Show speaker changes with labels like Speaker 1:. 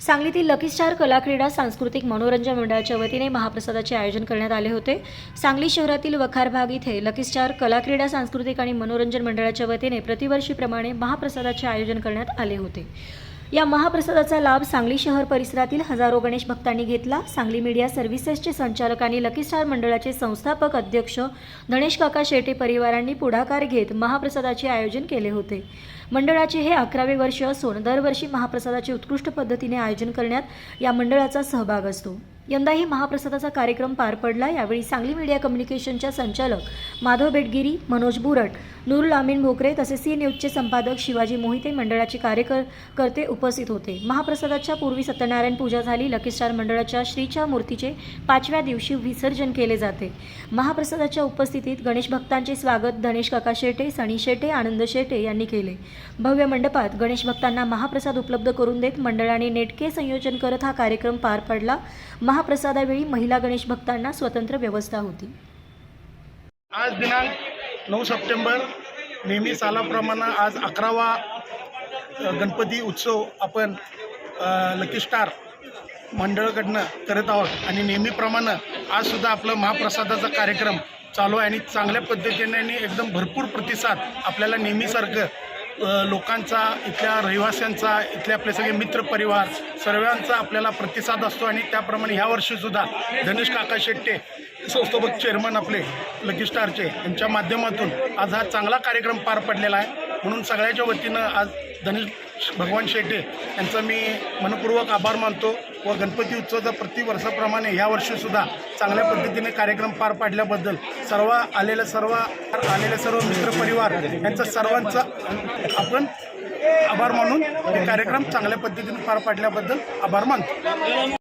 Speaker 1: सांगलीतील lucky star कला क्रीडा सांस्कृतिक मनोरंजन मंडळाच्या वतीने महाप्रसादाचे आयोजन करण्यात आले होते. सांगली शहरातील वखार भाग इथे लकी स्टार कला क्रीडा सांस्कृतिक आणि मनोरंजन मंडळाच्या वतीने प्रतिवर्षीप्रमाणे महाप्रसादाचे आयोजन करण्यात आले होते. या महाप्रसादाचा लाभ सांगली शहर परिसरातील हजारो गणेश भक्तांनी घेतला. सांगली मीडिया सर्व्हिसेसचे संचालक आणि लकी स्टार मंडळाचे संस्थापक अध्यक्ष गणेश काका शेटे परिवारांनी पुढाकार घेत महाप्रसादाचे आयोजन केले होते. मंडळाचे हे अकरावे वर्ष असून दरवर्षी महाप्रसादाचे उत्कृष्ट पद्धतीने आयोजन करण्यात या मंडळाचा सहभाग असतो. यंदाही महाप्रसादाचा कार्यक्रम पार पडला. यावेळी सांगली मीडिया कम्युनिकेशनच्या संचालक माधव बेटगिरी मनोज बुरट नूरुल अमीन भोकरे तसेच सी न्यूजचे संपादक शिवाजी मोहिते मंडळाचे कार्यकर्ते उपस्थित होते. महाप्रसादाच्या पूर्वी सत्यनारायण पूजा झाली. लकी स्टार मंडळाच्या श्रीच्या मूर्तीचे पाचव्या दिवशी विसर्जन केले जाते. महाप्रसादाच्या उपस्थितीत गणेश भक्तांचे स्वागत धनेश काका शेटे सणी शेटे आनंद शेटे यांनी केले. भव्य मंडपात गणेश भक्तांना महाप्रसाद उपलब्ध करून देत मंडळाने नेटके संयोजन करत हा कार्यक्रम पार पडला. महाप्रसादावेळी महिला गणेश भक्तांना स्वतंत्र व्यवस्था होती.
Speaker 2: आज दिनांक नऊ सप्टेंबर नेहमी सालाप्रमाणे आज अकरावा गणपती उत्सव आपण लकी स्टार मंडळकडनं करत आहोत. आणि नेहमीप्रमाणे आजसुद्धा आपलं महाप्रसादाचा कार्यक्रम चालू आहे आणि चांगल्या पद्धतीने आणि एकदम भरपूर प्रतिसाद आपल्याला नेहमीसारखं लोकांचा इथल्या रहिवाशांचा इथले आपले सगळे मित्र परिवार सर्वांचा आपल्याला प्रतिसाद असतो आणि त्याप्रमाणे ह्या वर्षीसुद्धा धनेश काका शेट्टे संस्थापक चेअरमन आपले लकी स्टारचे यांच्या माध्यमातून आज हा चांगला कार्यक्रम पार पडलेला आहे. म्हणून सगळ्याच्या वतीनं आज धनेश भगवान शेट्टे यांचा मी मनपूर्वक आभार मानतो. व गणपती उत्सवाचा प्रतिवर्षाप्रमाणे ह्या वर्षीसुद्धा चांगल्या पद्धतीने कार्यक्रम पार पाडल्याबद्दल सर्व आलेल्या सर्व आलेल्या सर्व मित्रपरिवार यांचा सर्वांचा आपण आभार मानून हे कार्यक्रम चांगल्या पद्धतीने पार पाडल्याबद्दल आभार मानतो.